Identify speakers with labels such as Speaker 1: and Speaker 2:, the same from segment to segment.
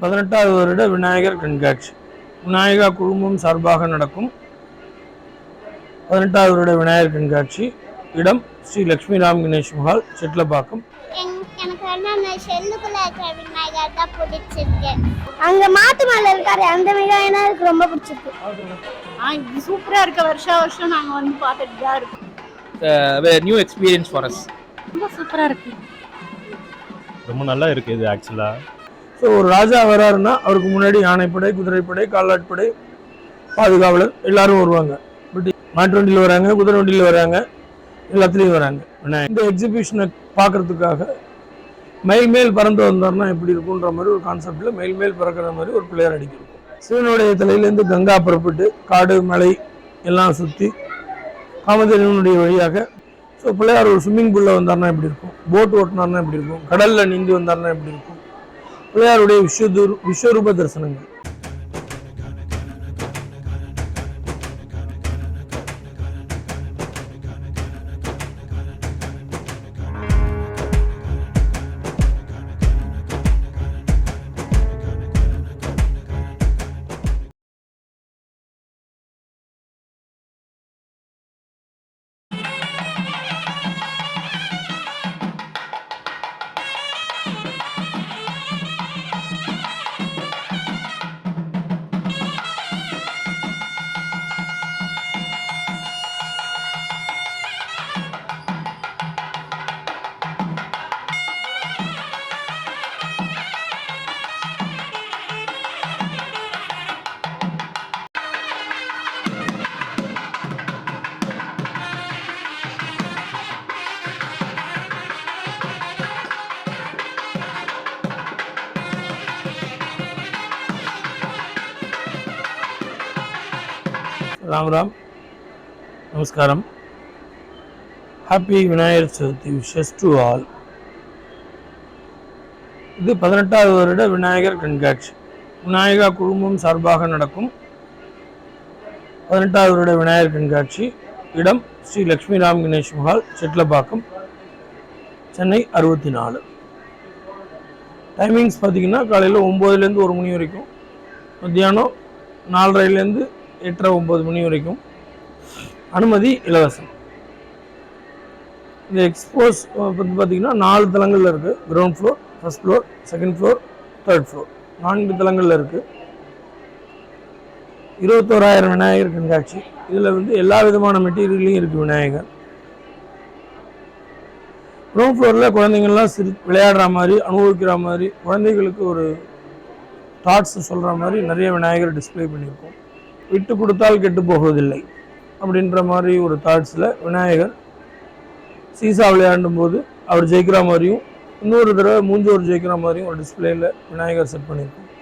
Speaker 1: பதினெட்டாவது வருட விநாயகர் கண்காட்சி. விநாயகா குழுமம் சார்பாக நடக்கும் பதினெட்டாவது வருட விநாயகர் கண்காட்சி. இடம் ஸ்ரீ லக்ஷ்மி ராம் கணேஷ் மஹால் செட்லப்பாக்கம்.
Speaker 2: எங்- எனக்கு வந்து அந்த ஷெல்லுக்குள்ள இருக்கிற விநாயகர் தான் பிடிச்சிருக்கு. அங்க மாட்டு மேல இருக்காரு அந்த விநாயகர் எனக்கு ரொம்ப பிடிச்சிருக்கு.
Speaker 3: சூப்பரா இருக்க வருஷம் வருஷம் நாங்க வந்து பார்த்துட்டு தான் இருக்கோம்.
Speaker 4: நியூ எக்ஸ்பீரியன்ஸ் ஃபார் அஸ்
Speaker 3: ரொம்ப சூப்பரா இருக்கு.
Speaker 5: ரொம்ப நல்லா இருக்கு இது ஆக்சுவலா
Speaker 1: ஸோ ஒரு ராஜா வராருன்னா அவருக்கு முன்னாடி யானைப்படை குதிரைப்படை காலாட்படை பாதுகாவலர் எல்லாரும் வருவாங்க. பட் மாட்டு வண்டியில் வராங்க குதிரை வண்டியில் வராங்க எல்லாத்துலேயும் வராங்க. இந்த எக்ஸிபிஷனை பார்க்கறதுக்காக மயில் மேல் பறந்து வந்தார்னா எப்படி இருக்குன்ற மாதிரி ஒரு கான்செப்டில் மயில் மேல் பறக்கிற மாதிரி ஒரு பிள்ளையார் அடிக்கிறோம் சிவனுடைய தலையிலேருந்து கங்கா புறப்பட்டு காடு மலை எல்லாம் சுற்றி காமதேவனுடைய வழியாக ஸோ பிள்ளையார் ஒரு ஸ்விம்மிங் பூலில் வந்தார்னா எப்படி இருக்கும்? போட் ஓட்டினார்னா எப்படி இருக்கும்? கடலில் நீந்தி வந்தார்னா எப்படி இருக்கும்? பிள்ளையாருடைய விஸ்வதூர் விஸ்வரூப தரிசனங்கள். ராம் ராம். நமஸ்காரம். Happy Vinayagar Chaturthi wishes to all இது பதினெட்டாவது வருட விநாயகர் கண்காட்சி. விநாயகா குழுமம் சார்பாக நடக்கும் பதினெட்டாவது வருட விநாயகர் கண்காட்சி. இடம் ஸ்ரீ லக்ஷ்மி ராம் கணேஷ் மஹால் செட்லப்பாக்கம் சென்னை அறுபத்தி நாலு டைமிங்ஸ் பார்த்தீங்கன்னா காலையில் ஒம்போதுலேருந்து ஒரு மணி வரைக்கும். மத்தியானம் நாலரைலேருந்து எட்டரை ஒம்பது மணி வரைக்கும். அனுமதி இலவசம். இந்த எக்ஸ்போஸ் வந்து பார்த்திங்கன்னா நாலு தளங்களில் இருக்குது ground floor first floor second floor third floor நான்கு தளங்களில் இருக்குது இருபத்தோராயிரம் விநாயகர் கண்காட்சி. இதில் வந்து எல்லா விதமான மெட்டீரியல்லையும் இருக்குது விநாயகர். கிரவுண்ட் ஃப்ளோரில் குழந்தைங்கள்லாம் சிரி விளையாடுற மாதிரி அனுபவிக்கிற மாதிரி குழந்தைகளுக்கு ஒரு தாட்ஸ் சொல்கிற மாதிரி நிறைய விநாயகர் டிஸ்ப்ளே பண்ணியிருக்கோம். விட்டு கொடுத்தால் கெட்டு போவதில்லை அப்படின்ற மாதிரி ஒரு தாட்ஸில் விநாயகர் சீசா விளையாடும் போது அவர் ஜெயிக்கிற மாதிரியும் இன்னொரு தடவை மூஞ்சோர் ஜெயிக்கிற மாதிரியும் ஒரு டிஸ்பிளேயில் விநாயகர் செட் பண்ணியிருக்கோம்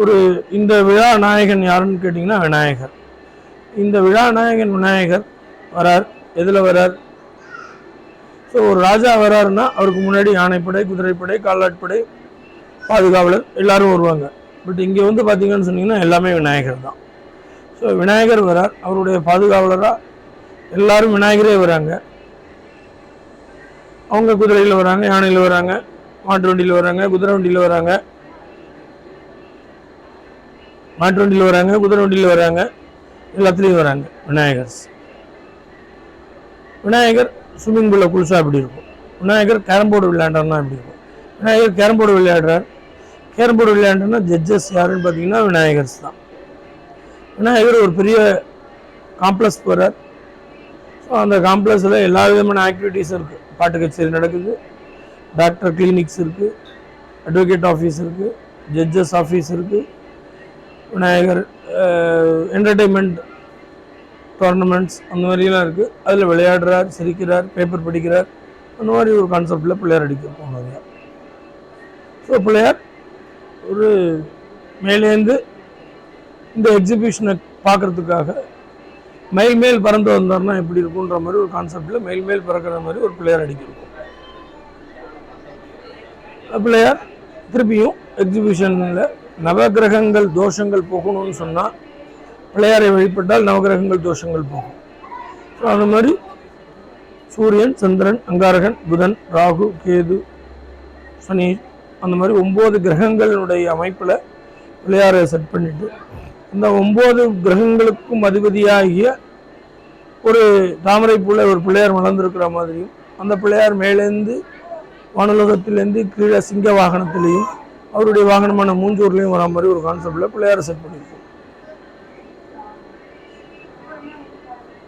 Speaker 1: ஒரு இந்த விழா நாயகன் யாருன்னு கேட்டிங்கன்னா விநாயகர். இந்த விழா நாயகன் விநாயகர் வரார். எதில் வரார்? ஸோ ஒரு ராஜா வராருன்னா அவருக்கு முன்னாடி யானைப்படை குதிரைப்படை காலாட்படை பாதுகாவலர் எல்லாரும் வருவாங்க. பட் இங்கே வந்து பார்த்தீங்கன்னு சொன்னீங்கன்னா எல்லாமே விநாயகர் தான். ஸோ விநாயகர் வரார். அவருடைய பாதுகாவலராக எல்லாரும் விநாயகரே வராங்க. அவங்க குதிரையில் வராங்க யானையில் வராங்க மாட்டு வண்டியில் வராங்க குதிரை வண்டியில் வராங்க. மாட்டு வண்டியில் வராங்க குதிரை வண்டியில் வராங்க. எல்லாத்துலேயும் வராங்க விநாயகர்ஸ் விநாயகர் ஸ்விம்மிங் பூலில் குளிச்சா அப்படி இருக்கும்? விநாயகர் கேரம் போர்டு விளையாண்டார்னா எப்படி இருக்கும்? விநாயகர் கேரம் போர்டு விளையாடுறார். கேரம் போர்டு ஜட்ஜஸ் யாருன்னு பார்த்தீங்கன்னா விநாயகர்ஸ் தான். விநாயகர் ஒரு பெரிய காம்ப்ளெக்ஸ் போகிறார் ஸோ அந்த காம்ப்ளெக்ஸில் எல்லா விதமான ஆக்டிவிட்டீஸ் இருக்குது பாட்டு கச்சேரி நடக்குது. டாக்டர் கிளினிக்ஸ் இருக்குது அட்வொகேட் ஆஃபீஸ் இருக்குது ஜட்ஜஸ் ஆஃபீஸ் இருக்குது விநாயகர் என்டர்டெயின்மெண்ட் டோர்னமெண்ட்ஸ் அந்த மாதிரிலாம் இருக்குது அதில் விளையாடுறார் சிரிக்கிறார் பேப்பர் படிக்கிறார். அந்த மாதிரி ஒரு கான்செப்டில் பிள்ளையார் அடிக்க போனது ஸோ பிள்ளையார் ஒரு மேலேருந்து இந்த எக்ஸிபிஷனை பார்க்கறதுக்காக மயில் மேல் பறந்து வந்தார்னா எப்படி இருக்குன்ற மாதிரி ஒரு கான்செப்டில் மயில் மேல் பறக்கிற மாதிரி ஒரு பிள்ளையார் அடிக்கிருக்கும். பிள்ளையார் திருப்பியும் எக்ஸிபிஷனில் நவகிரகங்கள் தோஷங்கள் போகணும்னு சொன்னால் பிள்ளையாரை வழிபட்டால் நவகிரகங்கள் தோஷங்கள் போகும். ஸோ அந்த மாதிரி சூரியன் சந்திரன் அங்காரகன் புதன் ராகு கேது சனி அந்த மாதிரி ஒம்பது கிரகங்களுடைய அமைப்பில் பிள்ளையாரை செட் பண்ணிட்டு இந்த ஒம்பது கிரகங்களுக்கும் அதிபதியாகிய ஒரு தாமரை போல ஒரு பிள்ளையார் வளர்ந்துருக்கிற மாதிரியும் அந்த பிள்ளையார் மேலேருந்து வானுலகத்திலேருந்து கீழே சிங்க வாகனத்திலையும் அவருடைய வாகனமான மூஞ்சூர்லேயும் வரா மாதிரி ஒரு கான்செப்டில் பிள்ளையாரை செட் பண்ணியிருக்கோம்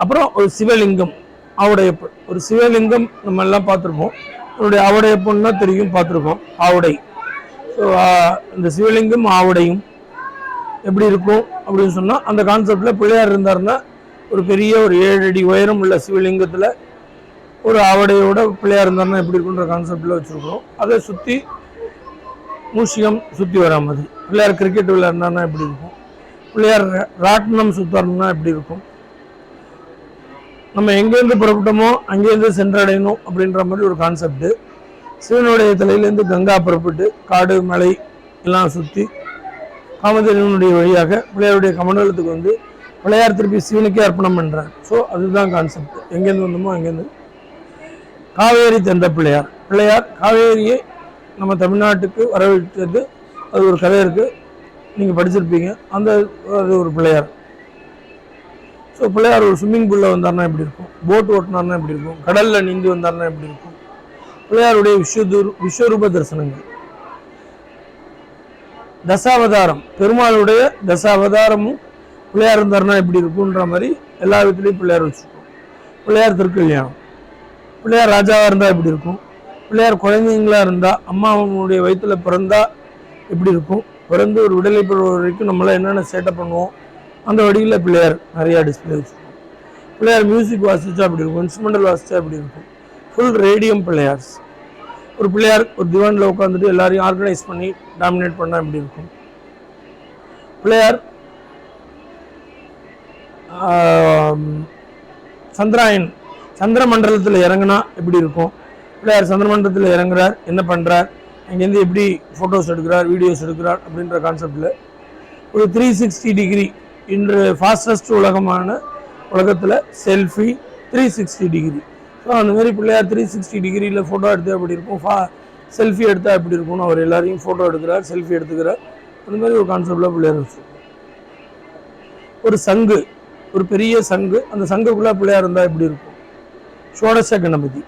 Speaker 1: அப்புறம் ஒரு சிவலிங்கம் ஆவுடையப்பன். ஒரு சிவலிங்கம் நம்ம எல்லாம் பார்த்துருப்போம். அவருடைய ஆவுடையப்பன்னா தெரியும் பார்த்துருக்கோம். ஆவுடை. ஸோ இந்த சிவலிங்கம் ஆவுடையும் எப்படி இருக்கும் அப்படின்னு சொன்னால் அந்த கான்செப்டில் பிள்ளையார் இருந்தாருன்னா ஒரு பெரிய ஒரு ஏழு அடி உயரம் உள்ள சிவலிங்கத்தில் ஒரு ஆவடையோட பிள்ளையார் இருந்தார்னா எப்படி இருக்குன்ற கான்செப்டில் வச்சுருக்கோம் அதை சுற்றி மூஷிகம் சுற்றி வரா மாதிரி பிள்ளையார் கிரிக்கெட் விளையாடினார்னா எப்படி இருக்கும்? பிள்ளையார் ராட்டினம் சுத்தரணும்னா எப்படி இருக்கும்? நம்ம எங்கேருந்து புறப்பட்டோமோ அங்கேருந்து சென்றடையணும் அப்படின்ற மாதிரி ஒரு கான்செப்ட் சிவனுடைய தலையிலேருந்து கங்கா புறப்பட்டு காடு மலை எல்லாம் சுற்றி காமதேவனுடைய வழியாக பிள்ளையாருடைய கமண்டலத்துக்கு வந்து பிள்ளையார் திருப்பி சிவனுக்கே அர்ப்பணம் பண்ணுறார் ஸோ அதுதான் கான்செப்ட் எங்கேருந்து வந்தோமோ அங்கேருந்து. காவேரி தந்த பிள்ளையார். பிள்ளையார் காவேரியை நம்ம தமிழ்நாட்டுக்கு வரவேற்றது. அது ஒரு கதை இருக்குது நீங்கள் படிச்சிருப்பீங்க. அந்த அது ஒரு பிள்ளையார். ஸோ பிள்ளையார் ஒரு ஸ்விம்மிங் பூலில் வந்தார்னா எப்படி இருக்கும்? போட் ஓட்டினார்னா எப்படி இருக்கும்? கடலில் நீந்து வந்தார்னா எப்படி இருக்கும்? பிள்ளையாருடைய விஸ்வதூர் விஸ்வரூப தரிசனங்கள். தசாவதாரம் பெருமாளுடைய தசாவதாரமும் பிள்ளையார் இருந்தாருன்னா எப்படி இருக்குன்ற மாதிரி எல்லா விதத்துலேயும் பிள்ளையார் வச்சுருக்கோம். பிள்ளையார் திருக்கல்யாணம். பிள்ளையார் ராஜாவாக இருந்தால் எப்படி இருக்கும்? பிள்ளையார் குழந்தைங்களா இருந்தால் அம்மாவுடைய வயித்துல பிறந்தா எப்படி இருக்கும்? பிறந்து ஒரு விடுதலை பெறுற வரைக்கும் நம்மளாம் என்னென்ன சேட்டை பண்ணுவோம்? அந்த வடிவில் பிள்ளையார் நிறையா டிஸ்பிளே வச்சுருக்கோம் பிள்ளையார் மியூசிக் வாசிச்சா அப்படி இருக்கும் இன்ஸ்ட்ருமெண்டல் வாசிச்சா அப்படி இருக்கும். ஃபுல் ரேடியம் பிள்ளையார்ஸ் ஒரு பிள்ளையார் ஒரு திவானில் உட்காந்துட்டு எல்லாரையும் ஆர்கனைஸ் பண்ணி டாமினேட் பண்ணால் எப்படி இருக்கும். பிள்ளையார் சந்திராயன் சந்திர மண்டலத்தில் இறங்குனா எப்படி இருக்கும்? பிள்ளையார் சந்திர மண்டலத்தில் இறங்குறார் என்ன பண்ணுறார் அங்கேருந்து எப்படி ஃபோட்டோஸ் எடுக்கிறார் வீடியோஸ் எடுக்கிறார் அப்படின்ற கான்செப்டில் ஒரு த்ரீ சிக்ஸ்டி டிகிரி இன்று ஃபாஸ்டஸ்ட் உலகமான உலகத்தில் selfie three sixty degree so அந்த மாதிரி பிள்ளையார் த்ரீ சிக்ஸ்டி டிகிரியில் ஃபோட்டோ எடுத்தால் எப்படி இருக்கும்? ஃபா செல்ஃபி எடுத்தால் எப்படி இருக்கும்னு அவர் எல்லாரையும் ஃபோட்டோ எடுக்கிறார் செல்ஃபி எடுத்துக்கிறார். அந்த மாதிரி ஒரு கான்செப்டில் பிள்ளையார் வச்சுருக்கோம் ஒரு சங்கு ஒரு பெரிய சங்கு அந்த சங்குக்குள்ளே பிள்ளையார் இருந்தால் எப்படி இருக்கும்? ஷோடச கணபதி.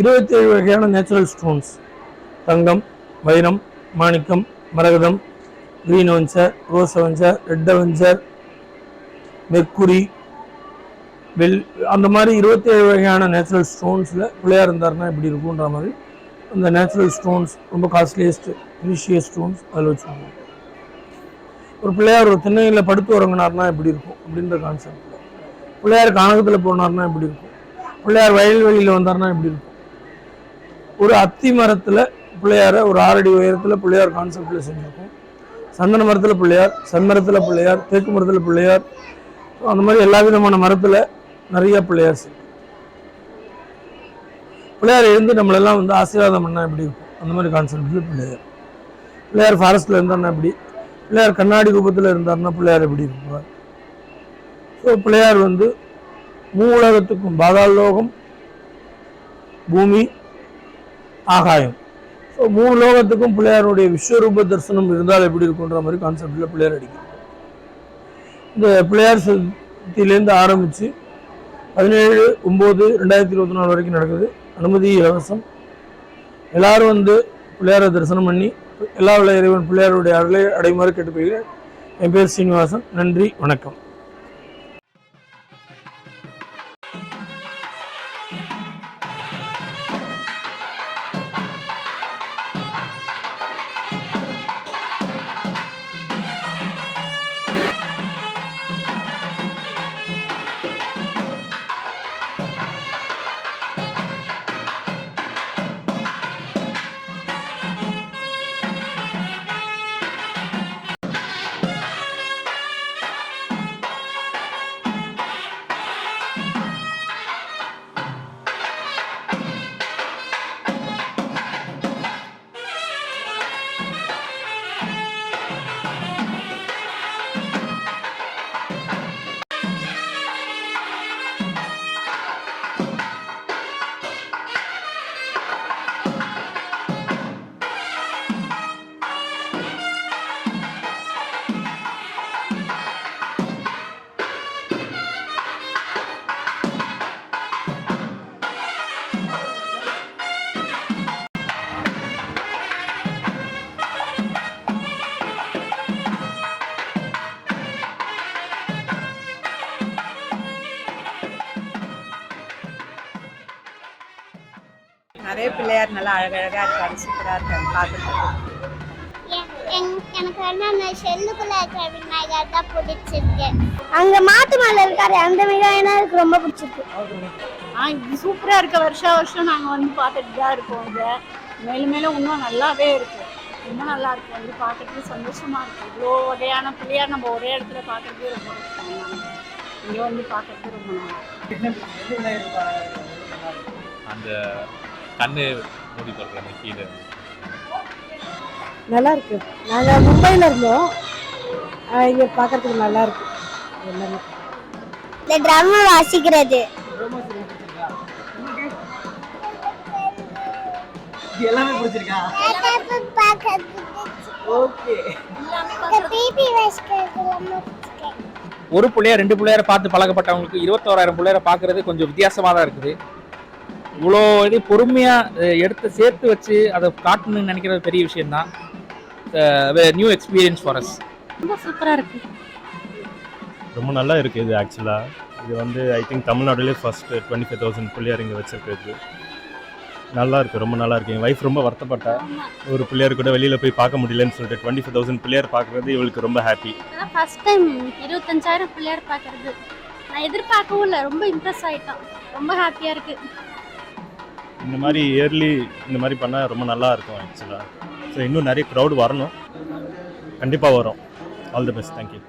Speaker 1: இருபத்தேழு வகையான நேச்சுரல் ஸ்டோன்ஸ் தங்கம் வைரம் மாணிக்கம் மரகதம் green avenger rose avenger red avenger mercury well அந்த மாதிரி இருபத்தேழு வகையான நேச்சுரல் ஸ்டோன்ஸில் பிள்ளையார் இருந்தாருன்னா எப்படி இருக்குன்ற மாதிரி அந்த நேச்சுரல் ஸ்டோன்ஸ் ரொம்ப காஸ்ட்லியஸ்ட் ப்ரீஷியஸ் ஸ்டோன்ஸ் அதில் வச்சுருக்கோம் ஒரு பிள்ளையார் ஒரு திண்ணையில் படுத்து உறங்கினார்னா எப்படி இருக்கும் அப்படின்ற கான்செப்டில் பிள்ளையார் கானகத்தில் போனார்னா எப்படி இருக்கும். பிள்ளையார் வயல்வெளியில் வந்தார்னா எப்படி இருக்கும். ஒரு அத்தி மரத்தில் பிள்ளையாரை ஒரு ஆறடி உயரத்தில் பிள்ளையார் கான்செப்டில் செஞ்சுருக்கோம். சந்தன மரத்தில் பிள்ளையார் செம்மரத்தில் பிள்ளையார் தேக்கு மரத்தில் பிள்ளையார். ஸோ அந்த மாதிரி எல்லா விதமான மரத்தில் நிறைய பிள்ளையார் பிள்ளையார் இருந்து நம்மளெல்லாம் வந்து ஆசீர்வாதம் பண்ணால் எப்படி இருக்கும்? அந்த மாதிரி கான்செப்டில் பிள்ளையார். பிள்ளையார் ஃபாரஸ்ட்டில் இருந்தார்னா எப்படி? பிள்ளையார் கண்ணாடி ரூபத்தில் இருந்தார்னா பிள்ளையார் எப்படி இருப்பார்? ஸோ பிள்ளையார் வந்து மூலகத்துக்கும் பாதாள லோகம் பூமி ஆகாயம். ஸோ மூணு லோகத்துக்கும் பிள்ளையாருடைய விஸ்வரூப தரிசனம் இருந்தால் எப்படி இருக்குன்ற மாதிரி கான்செப்டில் பிள்ளையார் அடிக்கும். இந்த பிள்ளையார் சதியிலேருந்து ஆரம்பித்து பதினேழு ஒம்பது ரெண்டாயிரத்தி இருபத்தி நாலு வரைக்கும் நடக்குது. அனுமதி இலவசம். எல்லாரும் வந்து பிள்ளையாரை தரிசனம் பண்ணி எல்லா விளையாடுவன் இறைவன் பிள்ளையாருடைய அருளை அடைமாறு கேட்டுக்கொள்கிறேன். என் பேர் சீனிவாசன். நன்றி வணக்கம்.
Speaker 6: நல்லா அழகழகா இருக்காரு சூப்பரா இருக்காரு பார்க்கறதுக்கு
Speaker 2: எனக்கு வந்து அந்த ஷெல்லுக்குள்ள இருக்கிற விநாயகர் தான் பிடிச்சிருக்கு அங்க மாட்டு மலை இருக்காரு அந்த விநாயகர் எனக்கு ரொம்ப பிடிச்சிருக்கு.
Speaker 3: சூப்பரா இருக்க வருஷா வருஷம் நாங்க வந்து பார்த்துட்டு தான் இருக்கோம் இதை மேலும் மேலும் இன்னும் நல்லாவே இருக்கு. ரொம்ப நல்லா இருக்கு வந்து பார்க்கறதுக்கு சந்தோஷமா இருக்கு. இவ்வளோ வகையான பிள்ளையார் நம்ம ஒரே இடத்துல பார்க்கறதே ரொம்ப கஷ்டம் இங்கே வந்து பார்க்கறது ரொம்ப நல்லா இருக்கு.
Speaker 4: அந்த கண்ணு மூடி பார்க்குற அந்த கீழே
Speaker 7: நல்லா இருக்கு நாங்கள் மும்பையில் இருந்தோம் இங்கே பார்க்கறதுக்கு நல்லா இருக்கு எல்லாமே.
Speaker 2: இந்த ட்ரம் வாசிக்கிறது.
Speaker 8: எல்லாமே பிடிச்சிருக்கா ஓகே.
Speaker 4: ஒரு பிள்ளையார் ரெண்டு பிள்ளையார பார்த்து பழக்கப்பட்டவங்களுக்கு இருபத்தோராயிரம் பிள்ளையார பார்க்கறது கொஞ்சம் வித்தியாசமாக தான் இருக்குது. இவ்வளோ இது பொறுமையாக எடுத்து சேர்த்து வச்சு அதை காட்டணும்னு நினைக்கிறது பெரிய விஷயம்தான். நியூ எக்ஸ்பீரியன்ஸ் ஃபார் அஸ்
Speaker 3: ரொம்ப சூப்பரா இருக்கு.
Speaker 5: ரொம்ப நல்லா இருக்கு இது ஆக்சுவலா இது வந்து I think தமிழ்நாடுலேயே first twenty five thousand Pillaiyar இங்கே வச்சிருக்கிறது நல்லா இருக்கு ரொம்ப நல்லா இருக்கு. என் ஒய்ஃப் ரொம்ப வருத்தப்பட்டா. ஒரு பிள்ளையார் கூட வெளியில போய் பார்க்க முடியலன்னு சொல்லிட்டு டுவெண்ட்டி ஃபைவ் தௌசண்ட் பிள்ளையார் பார்க்கறது இவளுக்கு ரொம்ப ஹாப்பி
Speaker 9: ஃபர்ஸ்ட் டைம் இருபத்தஞ்சாயிரம் பிள்ளையார் பார்க்கறது. நான் எதிர்பார்க்கவும் இல்லை ரொம்ப இம்ப்ரெஸ் ஆயிட்டோம். ரொம்ப ஹாப்பியாக இருக்கு.
Speaker 5: இந்த மாதிரி இயர்லி இந்த மாதிரி பண்ணால் ரொம்ப நல்லா இருக்கும் ஆக்சுவலாக ஸோ இன்னும் நிறைய க்ரௌட் வரணும். கண்டிப்பாக வரும். All the best thank you